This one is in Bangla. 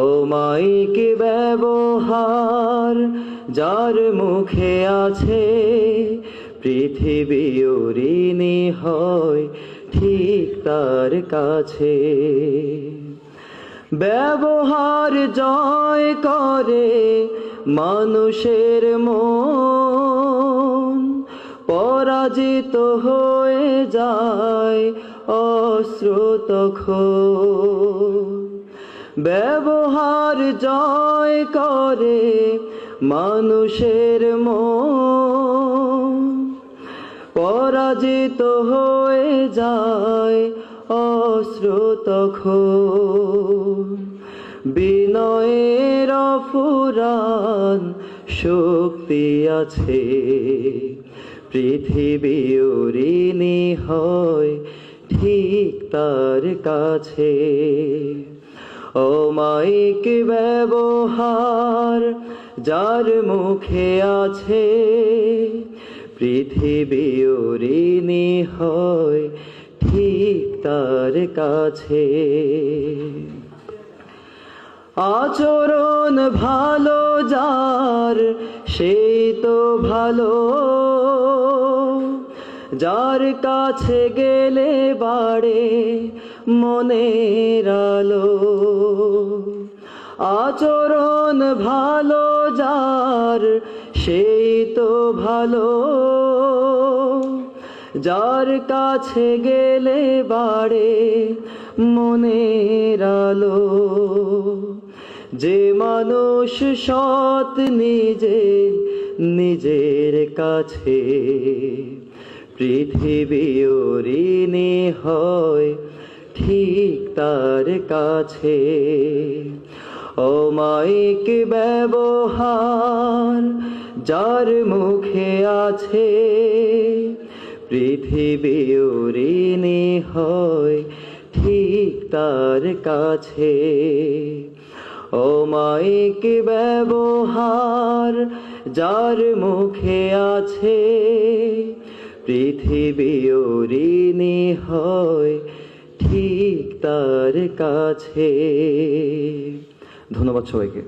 অমাইক ব্যবহার, যার মুখে আছে পৃথিবী ঋণী হয়, ঠিক তার কাছে। ব্যবহার জয় করে মানুষের মন, পরাজিত হয়ে যায় অস্ত্র তখন ব্যবহার জয় করে মানুষের মন। পরাজিত হয়ে যায় অস্ত্র তখন বিনয়ের ফুরান শক্তি আছে। পৃথিবী ঋণী হয় ঠিক তার কাছে। অমাইক ব্যবহার যার মুখে আছে পৃথিবী ঋণী হয় ঠিক তার কাছে। আচরণ ভালো যার, সেই তো ভালো। যার কাছে গেলে বাড়ে মনের আলো। আচরণ ভালো, যার সেই তো ভালো। যার কাছে গেলে বাড়ে মনের আলো। যে মানুষ সৎ নিজে, নিজের কাছে পৃথিবী ঋণী হয়, ঠিক তার কাছে। অমাইক ব্যবহার, যার মুখে আছে, পৃথিবী ঋণী হয়, ঠিক তার কাছে। অমাইক ব্যবহার, যার মুখে আছে পৃথিবী ঋণী হয় ঠিক তার কাছে। ধন্যবাদ সবাইকে।